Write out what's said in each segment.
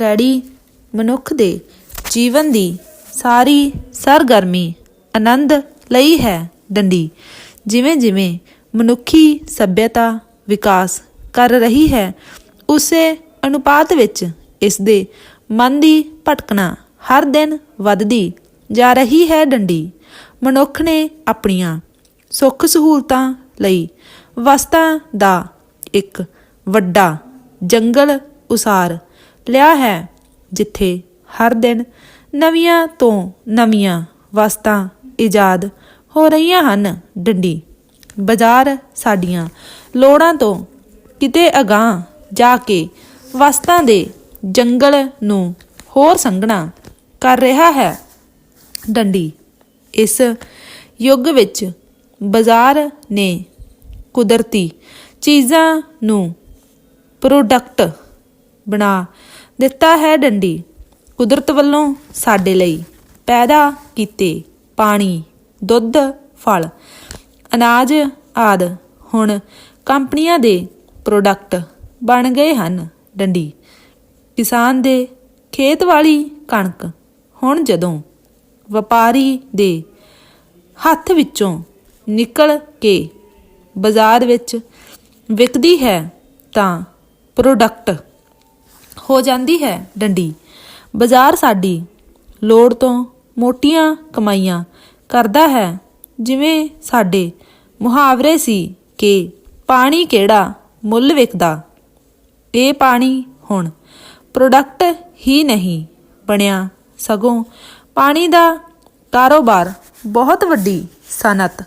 ਰੈੜੀ ਮਨੁੱਖ ਦੇ ਜੀਵਨ ਦੀ ਸਾਰੀ ਸਰਗਰਮੀ ਆਨੰਦ ਲਈ ਹੈ ਡੰਡੀ। ਜਿਵੇਂ ਜਿਵੇਂ ਮਨੁੱਖੀ ਸੱਭਿਅਤਾ ਵਿਕਾਸ ਕਰ ਰਹੀ ਹੈ, ਉਸੇ ਅਨੁਪਾਤ ਵਿੱਚ ਇਸ ਦੇ ਮਨ ਦੀ ਭਟਕਣਾ ਹਰ ਦਿਨ ਵੱਧਦੀ ਜਾ ਰਹੀ ਹੈ ਡੰਡੀ। ਮਨੁੱਖ ਨੇ ਆਪਣੀਆਂ ਸੁੱਖ ਸਹੂਲਤਾਂ ਲਈ ਵਸਤਾਂ ਦਾ ਇੱਕ ਵੱਡਾ ਜੰਗਲ ਉਸਾਰ ਲਿਆ ਹੈ, ਜਿੱਥੇ ਹਰ ਦਿਨ ਨਵੀਆਂ ਤੋਂ ਨਵੀਆਂ ਵਸਤਾਂ ਇਜਾਦ ਹੋ ਰਹੀਆਂ ਹਨ। ਡੰਡੀ, ਬਾਜ਼ਾਰ ਸਾਡੀਆਂ ਲੋੜਾਂ ਤੋਂ ਕਿਤੇ ਅਗਾਂਹ ਜਾ ਕੇ ਵਸਤਾਂ ਦੇ ਜੰਗਲ ਨੂੰ ਹੋਰ ਸੰਘਣਾ ਕਰ ਰਿਹਾ ਹੈ। ਡੰਡੀ, ਇਸ ਯੁੱਗ ਵਿੱਚ ਬਾਜ਼ਾਰ ਨੇ ਕੁਦਰਤੀ ਚੀਜ਼ਾਂ ਨੂੰ ਪ੍ਰੋਡਕਟ ਬਣਾ ਦਿੱਤਾ ਹੈ ਡੰਡੀ। ਕੁਦਰਤ ਵੱਲੋਂ ਸਾਡੇ ਲਈ ਪੈਦਾ ਕੀਤੇ ਪਾਣੀ, ਦੁੱਧ, ਫਲ, ਅਨਾਜ ਆਦ ਹੁਣ ਕੰਪਨੀਆਂ ਦੇ ਪ੍ਰੋਡਕਟ ਬਣ ਗਏ ਹਨ ਡੰਡੀ। ਕਿਸਾਨ ਦੇ ਖੇਤ ਵਾਲੀ ਕਣਕ ਹੁਣ ਜਦੋਂ ਵਪਾਰੀ ਦੇ ਹੱਥ ਵਿੱਚੋਂ ਨਿਕਲ ਕੇ ਬਾਜ਼ਾਰ ਵਿੱਚ ਵਿਕਦੀ ਹੈ ਤਾਂ ਪ੍ਰੋਡਕਟ ਹੋ ਜਾਂਦੀ ਹੈ ਡੰਡੀ। ਬਾਜ਼ਾਰ ਸਾਡੀ ਲੋੜ ਤੋਂ ਮੋਟੀਆਂ ਕਮਾਈਆਂ ਕਰਦਾ ਹੈ, ਜਿਵੇਂ ਸਾਡੇ ਮੁਹਾਵਰੇ ਸੀ ਕਿ ਪਾਣੀ ਕਿਹੜਾ ਮੁੱਲ ਵਿਕਦਾ ਇਹ ਪਾਣੀ ਹੁਣ ਪ੍ਰੋਡਕਟ ਹੀ ਨਹੀਂ ਬਣਿਆ ਸਗੋਂ ਪਾਣੀ ਦਾ ਕਾਰੋਬਾਰ ਬਹੁਤ ਵੱਡੀ ਸਨਅਤ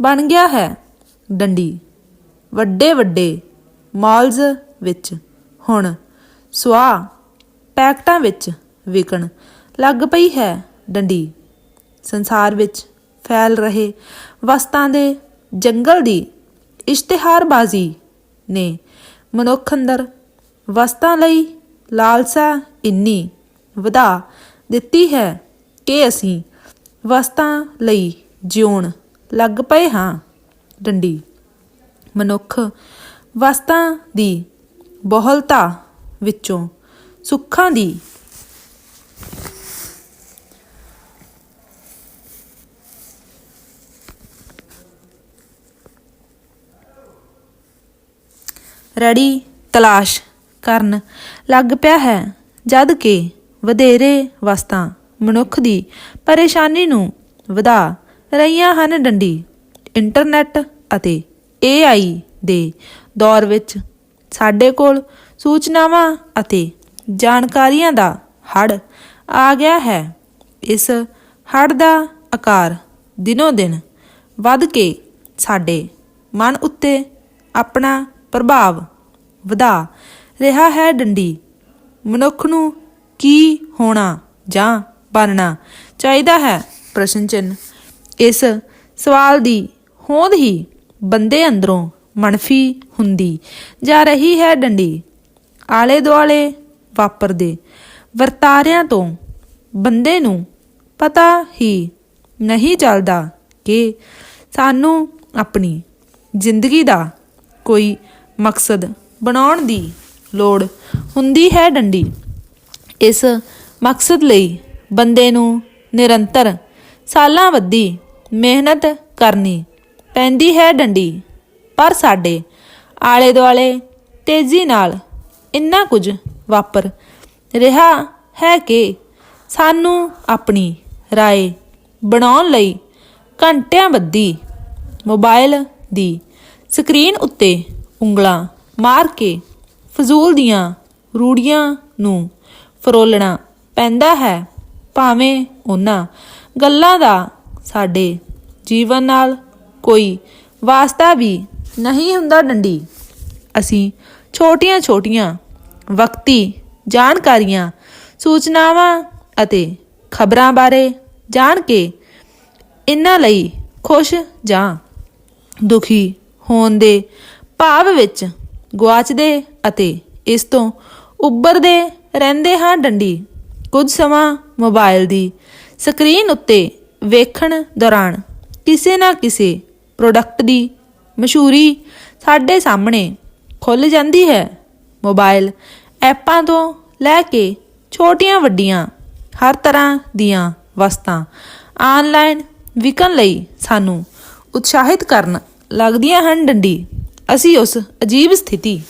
ਬਣ ਗਿਆ ਹੈ ਡੰਡੀ। ਵੱਡੇ ਵੱਡੇ ਮਾਲਜ਼ ਵਿੱਚ ਹੁਣ ਸੁਆਹ ਪੈਕਟਾਂ ਵਿੱਚ ਵਿਕਣ ਲੱਗ ਪਈ ਹੈ ਡੰਡੀ। ਸੰਸਾਰ ਵਿੱਚ ਫੈਲ ਰਹੇ ਵਸਤਾਂ ਦੇ ਜੰਗਲ ਦੀ ਇਸ਼ਤਿਹਾਰਬਾਜ਼ੀ ਨੇ ਮਨੁੱਖ ਅੰਦਰ ਵਸਤਾਂ ਲਈ ਲਾਲਸਾ ਇੰਨੀ ਵਧਾ ਦਿੱਤੀ ਹੈ ਕਿ ਅਸੀਂ ਵਸਤਾਂ ਲਈ ਜਿਉਣ ਲੱਗ ਪਏ ਹਾਂ। ਡੰਡੀ, ਮਨੁੱਖ ਵਸਤਾਂ ਦੀ ਬਹੁਲਤਾ ਵਿੱਚੋਂ, ਸੁੱਖਾਂ ਦੀ। ਰੜੀ ਤਲਾਸ਼ ਕਰਨ ਲੱਗ ਪਿਆ ਹੈ, ਜਦ ਕਿ ਵਧੇਰੇ ਵਸਤਾਂ ਮਨੁੱਖ ਦੀ ਪਰੇਸ਼ਾਨੀ ਨੂੰ ਵਧਾ ਰਹੀਆਂ ਹਨ ਡੰਡੀ। ਇੰਟਰਨੈਟ ਅਤੇ AI ਦੇ ਦੌਰ ਵਿੱਚ ਸਾਡੇ ਕੋਲ ਸੂਚਨਾਵਾਂ ਅਤੇ ਜਾਣਕਾਰੀਆਂ ਦਾ ਹੜ ਆ ਗਿਆ ਹੈ। ਇਸ ਹੜ ਦਾ ਆਕਾਰ ਦਿਨੋ ਦਿਨ ਵੱਧ ਕੇ ਸਾਡੇ ਮਨ ਉੱਤੇ ਆਪਣਾ ਪ੍ਰਭਾਵ ਵਧਾ ਰਿਹਾ ਹੈ। ਡੰਡੀ, ਮਨੁੱਖ ਨੂੰ ਕੀ ਹੋਣਾ ਜਾਂ ਬਣਨਾ ਚਾਹੀਦਾ ਹੈ? ਪ੍ਰਸ਼ਨ ਚਿੰਨ ਇਸ ਸਵਾਲ ਦੀ ਹੋਂਦ ਹੀ ਬੰਦੇ ਅੰਦਰੋਂ ਮਨਫੀ ਹੁੰਦੀ ਜਾ ਰਹੀ ਹੈ। ਡੰਡੀ ਆਲੇ ਦੁਆਲੇ ਵਾਪਰਦੇ। ਵਰਤਾਰਿਆਂ ਤੋਂ ਬੰਦੇ ਨੂੰ ਪਤਾ ਹੀ ਨਹੀਂ ਚੱਲਦਾ ਕਿ ਸਾਨੂੰ ਆਪਣੀ ਜ਼ਿੰਦਗੀ ਦਾ ਕੋਈ ਮਕਸਦ ਬਣਾਉਣ ਦੀ ਲੋੜ ਹੁੰਦੀ ਹੈ ਡੰਡੀ। ਇਸ ਮਕਸਦ ਲਈ ਬੰਦੇ ਨੂੰ ਨਿਰੰਤਰ ਸਾਲਾਂ ਵੱਧੀ ਮਿਹਨਤ ਕਰਨੀ ਪੈਂਦੀ ਹੈ ਡੰਡੀ। ਪਰ ਸਾਡੇ ਆਲੇ ਦੁਆਲੇ ਤੇਜ਼ੀ ਨਾਲ ਇੰਨਾ ਕੁਝ ਵਾਪਰ। ਰਿਹਾ ਹੈ ਕਿ ਸਾਨੂੰ ਆਪਣੀ ਰਾਏ ਬਣਾਉਣ ਲਈ ਘੰਟਿਆਂ ਬੱਧੀ ਮੋਬਾਈਲ ਦੀ ਸਕਰੀਨ ਉੱਤੇ ਉਂਗਲਾਂ ਮਾਰ ਕੇ ਫਜ਼ੂਲ ਦੀਆਂ ਰੂੜੀਆਂ ਨੂੰ ਫਰੋਲਣਾ ਪੈਂਦਾ ਹੈ। ਭਾਵੇਂ ਉਹਨਾਂ ਗੱਲਾਂ ਦਾ ਸਾਡੇ ਜੀਵਨ ਨਾਲ ਕੋਈ ਵਾਸਤਾ ਵੀ ਨਹੀਂ ਹੁੰਦਾ ਡੰਡੀ। ਅਸੀਂ ਛੋਟੀਆਂ-ਛੋਟੀਆਂ, ਵਕਤੀ, ਜਾਣਕਾਰੀਆਂ, ਸੂਚਨਾਵਾਂ ਅਤੇ ਖਬਰਾਂ ਬਾਰੇ ਜਾਣ ਕੇ ਇਹਨਾਂ ਲਈ ਖੁਸ਼ ਜਾਂ ਦੁਖੀ ਹੋਣ ਦੇ ਭਾਵ ਵਿੱਚ ਗਵਾਚਦੇ ਅਤੇ ਇਸ ਤੋਂ ਉੱਭਰਦੇ ਰਹਿੰਦੇ ਹਾਂ ਡੰਡੀ। ਕੁਝ ਸਮਾਂ ਮੋਬਾਈਲ ਦੀ ਸਕਰੀਨ ਉੱਤੇ ਵੇਖਣ ਦੌਰਾਨ ਕਿਸੇ ਨਾ ਕਿਸੇ ਪ੍ਰੋਡਕਟ ਦੀ ਮਸ਼ਹੂਰੀ ਸਾਡੇ ਸਾਹਮਣੇ ਖੁੱਲ ਜਾਂਦੀ ਹੈ। ਮੋਬਾਈਲ ਐਪਾਂ ਤੋਂ ਲੈ ਕੇ ਛੋਟੀਆਂ ਵੱਡੀਆਂ, ਹਰ ਤਰ੍ਹਾਂ ਦੀਆਂ ਵਸਤਾਂ ਆਨਲਾਈਨ ਵਿਕਣ ਲਈ ਸਾਨੂੰ ਉਤਸ਼ਾਹਿਤ ਕਰਨ ਲੱਗਦੀਆਂ ਹਨ ਡੰਡੀ। ਅਸੀਂ ਉਸ ਅਜੀਬ ਸਥਿਤੀ